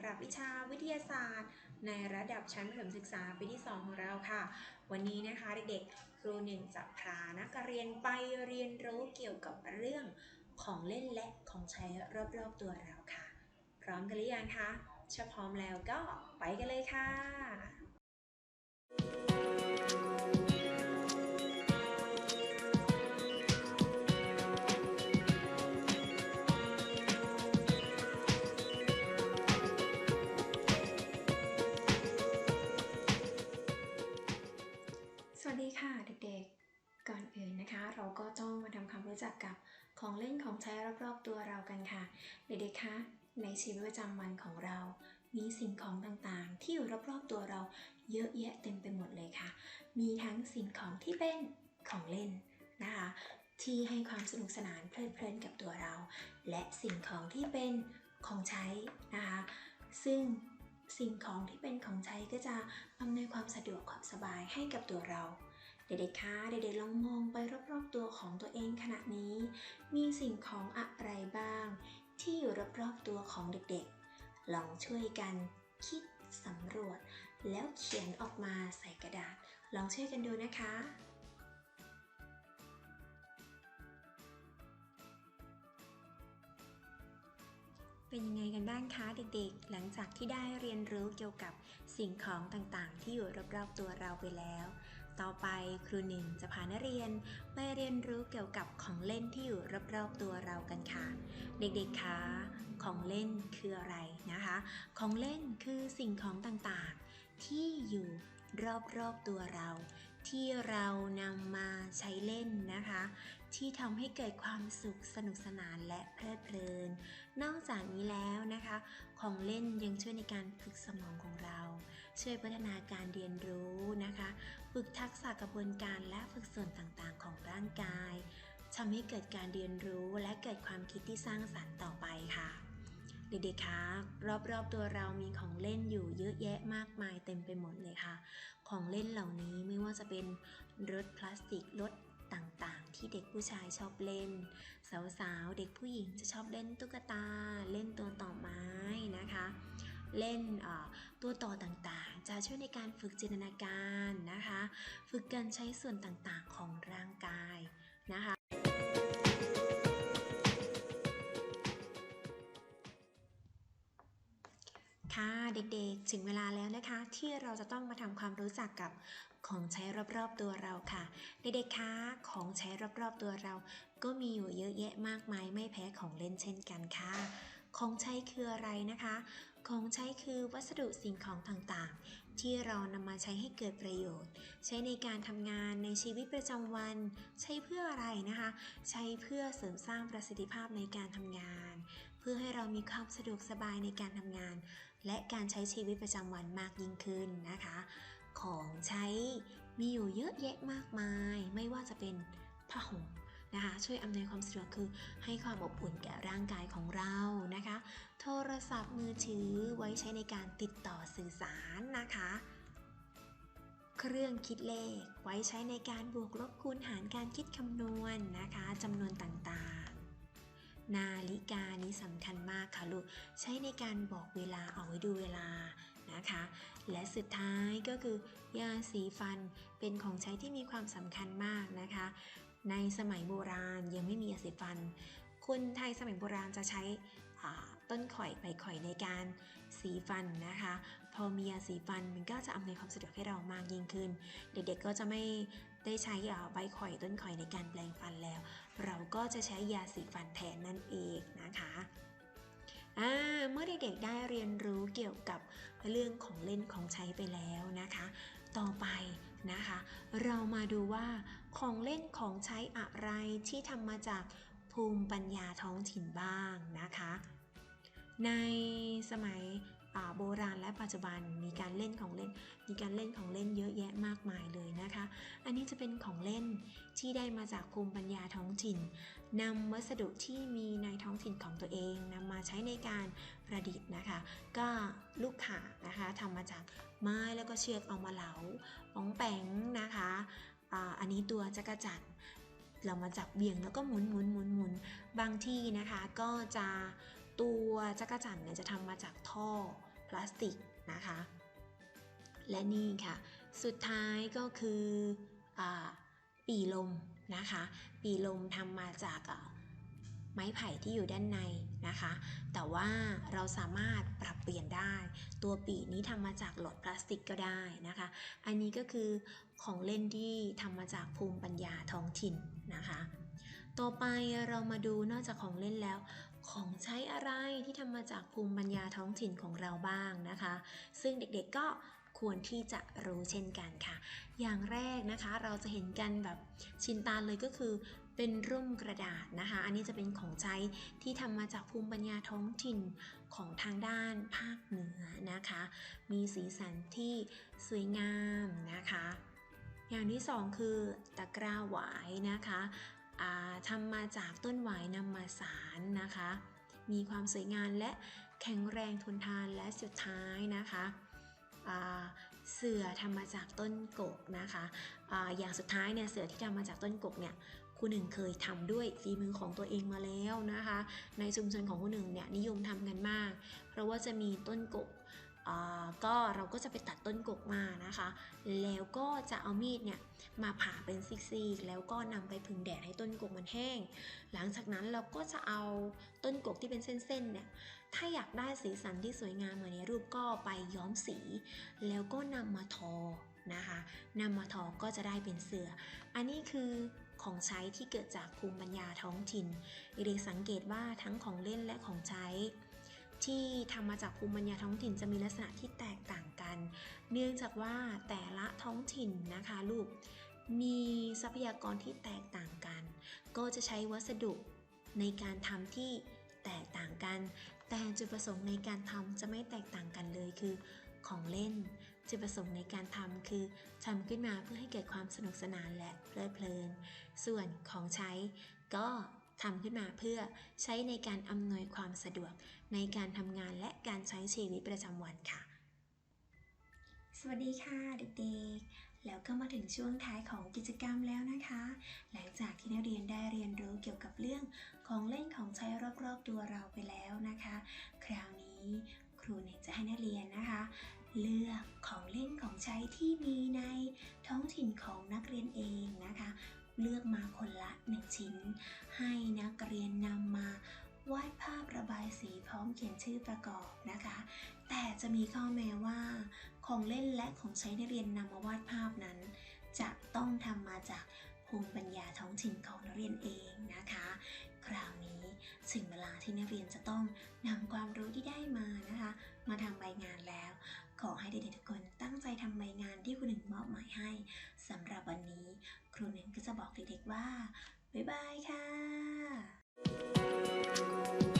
ำหรับวิชาวิทยาศาสตร์ ในระดับชั้นประถมศึกษาปีที่ 2 ของเราค่ะ วันนี้นะคะเด็กๆ ครูหนึ่งจะพานักเรียนไปเรียนรู้เกี่ยวกับเรื่องของเล่นและของใช้รอบๆตัวเราค่ะ พร้อมกันหรือยังคะถ้าพร้อมแล้วก็ไปกันเลยค่ะ เด็กๆ ก่อนอื่นนะคะ เราก็ต้องมาทำความรู้จักกับของเล่นของใช้รอบๆตัวเรากันค่ะ เด็กๆคะในชีวิตประจำวันของเรา มีสิ่งของต่างๆ ที่อยู่รอบๆตัวเราเยอะแยะเต็มไปหมดเลยค่ะ มีทั้งสิ่งของที่เป็นของเล่นนะคะ ที่ให้ความสนุกสนานเพลิดเพลินกับตัวเรา และสิ่งของที่เป็นของใช้นะคะ ซึ่งสิ่งของที่เป็นของใช้ก็จะอำนวยความสะดวกความสบายให้กับตัวเรา เด็กๆคะเด็กๆลองมองไปรอบๆตัวของตัวเองขณะนี้ มีสิ่งของอะไรบ้าง ที่อยู่รอบๆตัวของเด็กๆ ลองช่วยกันคิดสำรวจ แล้วเขียนออกมาใส่กระดาษ ลองช่วยกันดูนะคะเป็นยังไงกันบ้างคะเด็กๆ หลังจากที่ได้เรียนรู้เกี่ยวกับสิ่งของต่างๆ ที่อยู่รอบๆตัวเราไปแล้ว ต่อไปครูหนึ่งจะพานักเรียนไปเรียนรู้เกี่ยวกับของเล่นที่อยู่รอบๆตัวเรากันค่ะ เด็กๆคะของเล่นคืออะไรนะคะ ของเล่นคือสิ่งของต่างๆ ที่อยู่รอบๆตัวเรา ที่เรานำมาใช้เล่นนะคะ ที่ทำให้เกิดความสุขสนุกสนานและเพลิดเพลิน นอกจากนี้แล้วนะคะ ของเล่นยังช่วยในการฝึกสมองของเรา ช่วยพัฒนาการเรียนรู้นะคะ ฝึกทักษะกระบวนการและฝึกส่วนต่างๆ ของร่างกายทำให้เกิดการเรียนรู้และเกิดความคิดที่สร้างสรรค์ต่อไปค่ะเด็กๆ คะรอบๆ ตัวเรามีของเล่นอยู่เยอะแยะมากมายเต็มไปหมดเลยค่ะ ของเล่นเหล่านี้ไม่ว่าจะเป็นรถพลาสติกรถ ต่างๆ ที่เด็กผู้ชายชอบเล่น สาวๆ เด็กผู้หญิงจะชอบเล่นตุ๊กตา เล่นตัวต่อไม้นะคะ เล่นตัวต่อต่างๆ จะช่วยในการฝึกจินตนาการนะคะ ฝึกการใช้ส่วนต่างๆของร่างกายนะคะค่ะเด็กๆ ถึงเวลาแล้วนะคะ ที่เราจะต้องมาทำความรู้จักกับ ของใช้รอบๆตัวเราค่ะ เด็กๆคะของใช้รอบๆตัวเรา ก็มีอยู่เยอะแยะมากมายไม่แพ้ของเล่นเช่นกันค่ะของใช้คืออะไรนะคะ ของใช้คือวัสดุสิ่งของต่างๆ ที่เรานำมาใช้ให้เกิดประโยชน์ ใช้ในการทำงานในชีวิตประจำวัน ใช้เพื่ออะไรนะคะ ใช้เพื่อเสริมสร้างประสิทธิภาพในการทำงาน เพื่อให้เรามีความสะดวกสบายในการทำงาน และการใช้ชีวิตประจำวันมากยิ่งขึ้นนะคะ ของใช้มีอยู่เยอะแยะมากมาย ไม่ว่าจะเป็นผ้าห่มนะคะช่วยอำนวยความสะดวกคือให้ความอบอุ่นแก่ร่างกายของเรานะคะ โทรศัพท์มือถือไว้ใช้ในการติดต่อสื่อสารนะคะ เครื่องคิดเลขไว้ใช้ในการบวกลบคูณหารการคิดคำนวณนะคะจำนวนต่างๆ นาฬิกานี้สำคัญมากค่ะลูกใช้ในการบอกเวลาเอาไว้ดูเวลา นะคะ และสุดท้ายก็คือยาสีฟันเป็นของใช้ที่มีความสำคัญมากนะคะ ในสมัยโบราณยังไม่มียาสีฟัน คนไทยสมัยโบราณจะใช้ต้นข่อยใบข่อยในการสีฟันนะคะ พอมียาสีฟันมันก็จะอำนวยความสะดวกให้เรามากยิ่งขึ้น เด็กๆก็จะไม่ได้ใช้ใบข่อยต้นข่อยในการแปลงฟันแล้ว เราก็จะใช้ยาสีฟันแทนนั่นเองนะคะ อ่าเมื่อเด็กๆได้เรียนรู้เกี่ยวกับเรื่องของเล่นของใช้ไปแล้วนะคะ ต่อไปนะคะ เรามาดูว่าของเล่นของใช้อะไรที่ทำมาจากภูมิปัญญาท้องถิ่นบ้างนะคะ ในสมัย โบราณและปัจจุบันมีการเล่นของเล่น มีการเล่นของเล่นเยอะแยะมากมายเลยนะคะ อันนี้จะเป็นของเล่นที่ได้มาจากภูมิปัญญาท้องถิ่นนำวัสดุที่มีในท้องถิ่นของตัวเองนำมาใช้ในการประดิษฐ์นะคะ ก็ลูกข่านะคะทำมาจากไม้แล้วก็เชือกเอามาเหลาป๋องแปงนะคะอันนี้ตัวจักรจันเรามาจับเบี่ยงแล้วก็หมุนหมุนหมุนหมุนบางที่นะคะก็จะ ตัวจักรจั่นเนี่ยจะทำมาจากท่อพลาสติกนะคะ และนี่ค่ะ สุดท้ายก็คืออปีลมนะคะ ปีลมทำมาจากไม้ไผ่ที่อยู่ด้านในนะคะ แต่ว่าเราสามารถปรับเปลี่ยนได้ ตัวปีนี้ทำมาจากหลอดพลาสติกก็ได้นะคะ อันนี้ก็คือของเล่นที่ทำมาจากภูมิปัญญาท้องถิ่นนะคะ ต่อไปเรามาดูนอกจากของเล่นแล้ว ของใช้อะไรที่ทำมาจากภูมิปัญญาท้องถิ่นของเราบ้างนะคะ ซึ่งเด็กๆก็ควรที่จะรู้เช่นกันค่ะ อย่างแรกนะคะเราจะเห็นกันแบบชินตาเลยก็คือ เป็นร่มกระดาษนะคะ อันนี้จะเป็นของใช้ที่ทำมาจากภูมิปัญญาท้องถิ่นของทางด้านภาคเหนือนะคะ มีสีสันที่สวยงามนะคะอย่างที่สองคือตะกร้าหวายนะคะ ทำมาจากต้นหวายนำมาสารนะคะ มีความสวยงามและแข็งแรงทนทานและสุดท้ายนะคะเสื่อทำมาจากต้นกกนะคะออย่างสุดท้ายเนี่ยเสื่อที่ทำมาจากต้นกกเนี่ยครูหนึ่งเคยทำด้วยฝีมือของตัวเองมาแล้วนะคะ ในชุมชนของครูหนึ่งเนี่ยนิยมทำกันมาก เพราะว่าจะมีต้นกก ก็เราก็จะไปตัดต้นกกมานะคะ แล้วก็จะเอามีดเนี่ยมาผ่าเป็นซีกๆแล้วก็นำไปผึ่งแดดให้ต้นกกมันแห้ง หลังจากนั้นเราก็จะเอาต้นกกที่เป็นเส้นๆเนี่ยถ้าอยากได้สีสันที่สวยงามเหมือนในรูปก็ไปย้อมสี แล้วก็นำมาทอนะคะนำมาทอก็จะได้เป็นเสือ อันนี้คือของใช้ที่เกิดจากภูมิปัญญาท้องถิ่นเด็กสังเกตว่าทั้งของเล่นและของใช้ ที่ทำมาจากภูมิปัญญาท้องถิ่นจะมีลักษณะที่แตกต่างกัน เนื่องจากว่าแต่ละท้องถิ่นนะคะลูกมีทรัพยากรที่แตกต่างกัน ก็จะใช้วัสดุในการทำที่แตกต่างกัน แต่จุดประสงค์ในการทำจะไม่แตกต่างกันเลยคือของเล่น จุดประสงค์ในการทำคือทำขึ้นมาเพื่อให้เกิดความสนุกสนานและเพลิดเพลิน ส่วนของใช้ก็ ทำขึ้นมาเพื่อใช้ในการอำนวยความสะดวกในการทำงานและการใช้ชีวิตประจำวันค่ะ สวัสดีค่ะเด็กๆ แล้วก็มาถึงช่วงท้ายของกิจกรรมแล้วนะคะ หลังจากที่นักเรียนได้เรียนรู้เกี่ยวกับเรื่องของเล่นของใช้รอบๆตัวเราไปแล้วนะคะ คราวนี้ครูเนี่ยจะให้นักเรียนนะคะ เลือกของเล่นของใช้ที่มีในท้องถิ่นของนักเรียนเองนะคะ เลือกมาคนละหนึ่งชิ้น ให้นักเรียนนำมาวาดภาพระบายสีพร้อมเขียนชื่อประกอบนะคะ แต่จะมีข้อแม้ว่า ของเล่นและของใช้นักเรียนนำมาวาดภาพนั้น จะต้องทำมาจากภูมิปัญญาท้องถิ่นของนักเรียนเองนะคะ คราวนี้ถึงเวลาที่นักเรียนจะต้องนำความรู้ที่ได้มานะคะ มาทำใบงานแล้ว ขอให้เด็กๆทุกคน ใจทำใบงานที่ครูหนึ่งมอบหมายให้สำหรับวันนี้ ครูหนึ่งก็จะบอกเด็กๆว่า บ๊ายบายค่ะ